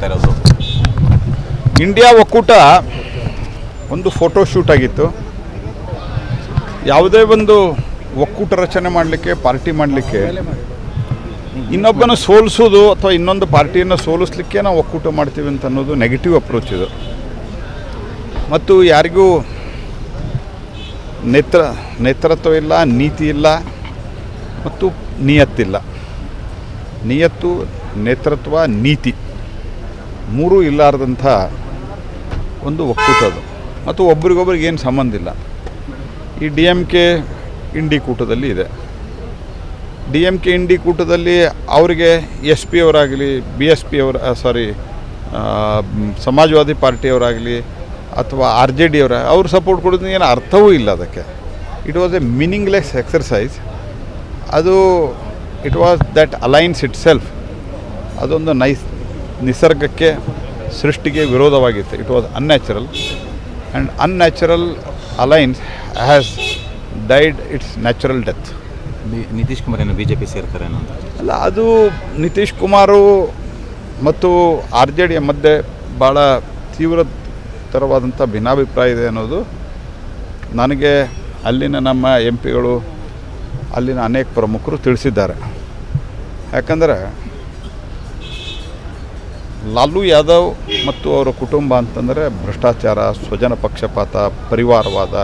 ಆಗ್ತಾ ಇರೋದು. ಇಂಡಿಯಾ ಒಕ್ಕೂಟ ಒಂದು ಫೋಟೋ ಶೂಟ್ ಆಗಿತ್ತು. ಯಾವುದೇ ಒಂದು ಒಕ್ಕೂಟ ರಚನೆ ಮಾಡಲಿಕ್ಕೆ, ಪಾರ್ಟಿ ಮಾಡಲಿಕ್ಕೆ ಇನ್ನೊಬ್ಬನ ಸೋಲಿಸೋದು ಅಥವಾ ಇನ್ನೊಂದು ಪಾರ್ಟಿಯನ್ನು ಸೋಲಿಸ್ಲಿಕ್ಕೆ ನಾವು ಒಕ್ಕೂಟ ಮಾಡ್ತೀವಿ ಅಂತ ಅನ್ನೋದು ನೆಗೆಟಿವ್ ಅಪ್ರೋಚ್ ಇದು. ಮತ್ತು ಯಾರಿಗೂ ನೇತ್ರ ನೇತೃತ್ವ ಇಲ್ಲ, ನೀತಿ ಇಲ್ಲ ಮತ್ತು ನಿಯತ್ತಿಲ್ಲ. ನಿಯತ್ತು ನೇತೃತ್ವ ನೀತಿ. ಮೂರೂ ಇಲ್ಲಾರ್ದಂಥ ಒಂದು ಒಕ್ಕೂಟ ಅದು. ಮತ್ತು ಒಬ್ರಿಗೊಬ್ರಿಗೆ ಏನು ಸಂಬಂಧ ಇಲ್ಲ. ಈ ಡಿ ಎಂ ಕೆ ಇಂಡಿ ಕೂಟದಲ್ಲಿ ಇದೆ. ಡಿ ಎಂ ಕೆ ಇಂಡಿ ಕೂಟದಲ್ಲಿ ಅವರಿಗೆ ಎಸ್ ಪಿ ಅವರಾಗಲಿ, ಬಿ ಎಸ್ ಪಿ ಅವರ ಸಾರಿ ಸಮಾಜವಾದಿ ಪಾರ್ಟಿಯವರಾಗಲಿ ಅಥವಾ ಆರ್ ಜೆ ಡಿ ಅವರ, ಅವ್ರು ಸಪೋರ್ಟ್ ಕೊಡೋದು ಏನು ಅರ್ಥವೂ ಇಲ್ಲ ಅದಕ್ಕೆ. It was a meaningless exercise ಅದು it was that alliance itself ಅದೊಂದು ನೈಸ್ ನಿಸರ್ಗಕ್ಕೆ ಸೃಷ್ಟಿಗೆ ವಿರೋಧವಾಗಿತ್ತು. It was unnatural and unnatural alliance has died it's natural death Nitish Kumar ಏನು ಬಿ ಜೆ ಪಿ ಸೇರ್ತಾರೆ ಅಲ್ಲ ಅದು ನಿತೀಶ್ ಕುಮಾರು ಮತ್ತು ಆರ್ ಜೆ ಡಿಯ ಮಧ್ಯೆ ಭಾಳ ತೀವ್ರತರವಾದಂಥ ಭಿನ್ನಾಭಿಪ್ರಾಯ ಇದೆ ಅನ್ನೋದು ನನಗೆ ಅಲ್ಲಿನ ನಮ್ಮ ಎಂ ಪಿಗಳು ಅಲ್ಲಿನ ಅನೇಕ ಪ್ರಮುಖರು ತಿಳಿಸಿದ್ದಾರೆ. ಯಾಕಂದರೆ ಲಾಲು ಯಾದವ್ ಮತ್ತು ಅವರ ಕುಟುಂಬ ಅಂತಂದರೆ ಭ್ರಷ್ಟಾಚಾರ, ಸ್ವಜನ ಪಕ್ಷಪಾತ, ಪರಿವಾರವಾದ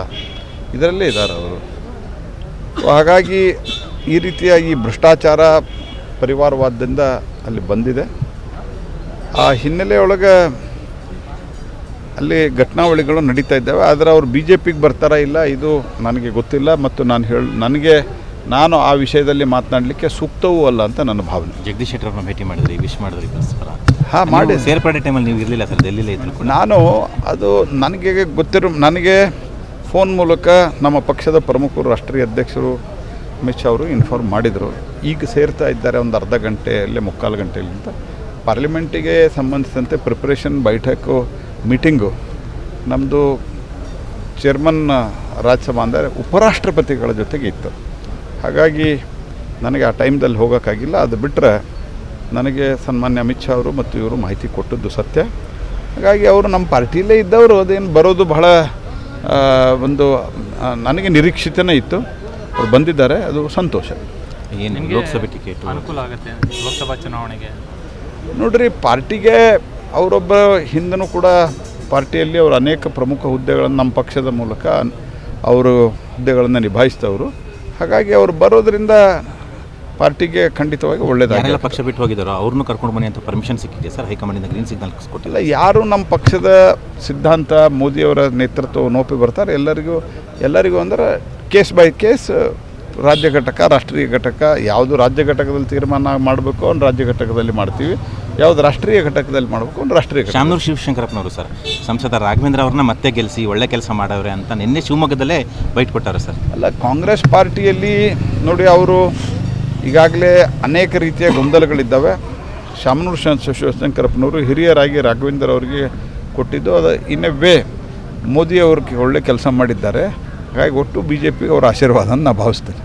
ಇದರಲ್ಲೇ ಇದ್ದಾರೆ ಅವರು. ಹಾಗಾಗಿ ಈ ರೀತಿಯಾಗಿ ಭ್ರಷ್ಟಾಚಾರ ಪರಿವಾರವಾದದಿಂದ ಅಲ್ಲಿ ಬಂದಿದೆ. ಆ ಹಿನ್ನೆಲೆಯೊಳಗೆ ಅಲ್ಲಿ ಘಟನಾವಳಿಗಳು ನಡೀತಾ ಇದ್ದಾವೆ. ಆದರೆ ಅವರು ಬಿ ಜೆ ಪಿಗೆ ಬರ್ತಾರಾ ಇಲ್ಲ, ಇದು ನನಗೆ ಗೊತ್ತಿಲ್ಲ ಮತ್ತು ನಾನು ಹೇಳಿ, ನನಗೆ, ನಾನು ಆ ವಿಷಯದಲ್ಲಿ ಮಾತನಾಡಲಿಕ್ಕೆ ಸೂಕ್ತವೂ ಅಲ್ಲ ಅಂತ ನನ್ನ ಭಾವನೆ. ಜಗದೀಶ್ ಶೆಟ್ಟರ್ ಭೇಟಿ ಮಾಡಿದ್ರಿ ವಿಶ್ ಮಾಡಿದ್ರಿ ಪರಸ್ಪರ ಹಾಂ ಮಾಡಿ. ಸೇರ್ಪಡೆ ಟೈಮಲ್ಲಿ ನೀವು ಇರಲಿಲ್ಲ ಸರ್ ಡೆಲ್ಲಿಲೇ ಇದ್ರು ನಾನು ಅದು ನನಗೆ ಗೊತ್ತಿರೋ ನನಗೆ ಫೋನ್ ಮೂಲಕ ನಮ್ಮ ಪಕ್ಷದ ಪ್ರಮುಖರು ರಾಷ್ಟ್ರೀಯ ಅಧ್ಯಕ್ಷರು ಅಮಿತ್ ಶಾ ಅವರು ಇನ್ಫಾರ್ಮ್ ಮಾಡಿದರು. ಈಗ ಸೇರ್ತಾ ಇದ್ದಾರೆ ಒಂದು ಅರ್ಧ ಗಂಟೆಯಲ್ಲೇ ಮುಕ್ಕಾಲು ಗಂಟೆಯಲ್ಲಿಂದ ಪಾರ್ಲಿಮೆಂಟಿಗೆ ಸಂಬಂಧಿಸಿದಂತೆ ಪ್ರಿಪ್ರೇಷನ್ ಬೈಠಕು ಮೀಟಿಂಗು ನಮ್ಮದು ಚೇರ್ಮನ್ ರಾಜ್ಯಸಭಾ ಅಂದರೆ ಉಪರಾಷ್ಟ್ರಪತಿಗಳ ಜೊತೆಗೆ ಇತ್ತು. ಹಾಗಾಗಿ ನನಗೆ ಆ ಟೈಮ್ದಲ್ಲಿ ಹೋಗೋಕ್ಕಾಗಿಲ್ಲ. ಅದು ಬಿಟ್ಟರೆ ನನಗೆ ಸನ್ಮಾನ್ಯ ಅಮಿತ್ ಶಾ ಅವರು ಮತ್ತು ಇವರು ಮಾಹಿತಿ ಕೊಟ್ಟದ್ದು ಸತ್ಯ. ಹಾಗಾಗಿ ಅವರು ನಮ್ಮ ಪಾರ್ಟಿಯಲ್ಲೇ ಇದ್ದವರು ಅದೇನು ಬರೋದು ಬಹಳ ಒಂದು ನನಗೆ ನಿರೀಕ್ಷಿತನೇ ಇತ್ತು. ಅವ್ರು ಬಂದಿದ್ದಾರೆ ಅದು ಸಂತೋಷ. ಏನು ಲೋಕಸಭೆ ಟಿಕೆಟ್ ಅನುಕೂಲ ಆಗುತ್ತೆ ಲೋಕಸಭಾ ಚುನಾವಣೆಗೆ? ನೋಡ್ರಿ ಪಾರ್ಟಿಗೆ ಅವರೊಬ್ಬ ಹಿಂದನೂ ಕೂಡ ಪಾರ್ಟಿಯಲ್ಲಿ ಅವರು ಅನೇಕ ಪ್ರಮುಖ ಹುದ್ದೆಗಳನ್ನು ನಮ್ಮ ಪಕ್ಷದ ಮೂಲಕ ಅವರು ಹುದ್ದೆಗಳನ್ನು ನಿಭಾಯಿಸ್ತವರು. ಹಾಗಾಗಿ ಅವರು ಬರೋದ್ರಿಂದ ಪಾರ್ಟಿಗೆ ಖಂಡಿತವಾಗಿ ಒಳ್ಳೆಯದಾಗಿ ಯಾರೆಲ್ಲ ಪಕ್ಷ ಬಿಟ್ಟು ಹೋಗಿದ್ದಾರೆ ಅವ್ರನ್ನೂ ಕರ್ಕೊಂಡು ಬನ್ನಿ ಅಂತ ಪರ್ಮಿಷನ್ ಸಿಕ್ಕಿದೆ ಸರ್? ಹೈಕಮಾಂಡಿಂದ ಗ್ರೀನ್ ಸಿಗ್ನಲ್ ಕೊಟ್ಟಿಲ್ಲ. ಯಾರು ನಮ್ಮ ಪಕ್ಷದ ಸಿದ್ಧಾಂತ ಮೋದಿಯವರ ನೇತೃತ್ವ ನೋಪಿ ಬರ್ತಾರೆ ಎಲ್ಲರಿಗೂ ಎಲ್ಲರಿಗೂ ಅಂದ್ರೆ ಕೇಸ್ ಬೈ ಕೇಸ್ ರಾಜ್ಯ ಘಟಕ ರಾಷ್ಟ್ರೀಯ ಘಟಕ ಯಾವುದು ರಾಜ್ಯ ಘಟಕದಲ್ಲಿ ತೀರ್ಮಾನ ಮಾಡಬೇಕು ಅವ್ನು ರಾಜ್ಯ ಘಟಕದಲ್ಲಿ ಮಾಡ್ತೀವಿ ಯಾವುದು ರಾಷ್ಟ್ರೀಯ ಘಟಕದಲ್ಲಿ ಮಾಡಬೇಕು ಅವ್ನು ರಾಷ್ಟ್ರೀಯ ಘಟಕ ಶಾಮನೂರು ಶಿವಶಂಕರಪ್ಪನವರು ಸರ್ ಸಂಸದ ರಾಘವೇಂದ್ರ ಅವ್ರನ್ನ ಮತ್ತೆ ಗೆಲ್ಲಿಸಿ ಒಳ್ಳೆ ಕೆಲಸ ಮಾಡವ್ರೆ ಅಂತ ನಿನ್ನೆ ಶಿವಮೊಗ್ಗದಲ್ಲೇ ಬೈಟ್ ಕೊಟ್ಟಾರೆ ಸರ್. ಅಲ್ಲ ಕಾಂಗ್ರೆಸ್ ಪಾರ್ಟಿಯಲ್ಲಿ ನೋಡಿ ಅವರು ಈಗಾಗಲೇ ಅನೇಕ ರೀತಿಯ ಗೊಂದಲಗಳಿದ್ದಾವೆ. ಶಾಮನೂರು ಶಿವಶಂಕರಪ್ಪನವರು ಹಿರಿಯರಾಗಿ ರಾಘವೇಂದ್ರ ಅವರಿಗೆ ಕೊಟ್ಟಿದ್ದು, ಅದು ಇನ್ ಎ ವೇ ಮೋದಿ ಅವ್ರಿಗೆ ಒಳ್ಳೆ ಕೆಲಸ ಮಾಡಿದ್ದಾರೆ. ಹಾಗಾಗಿ ಒಟ್ಟು ಬಿ ಜೆ ಪಿಗೆ ಅವರ ಆಶೀರ್ವಾದ ನಾನು ಭಾವಿಸ್ತೇನೆ.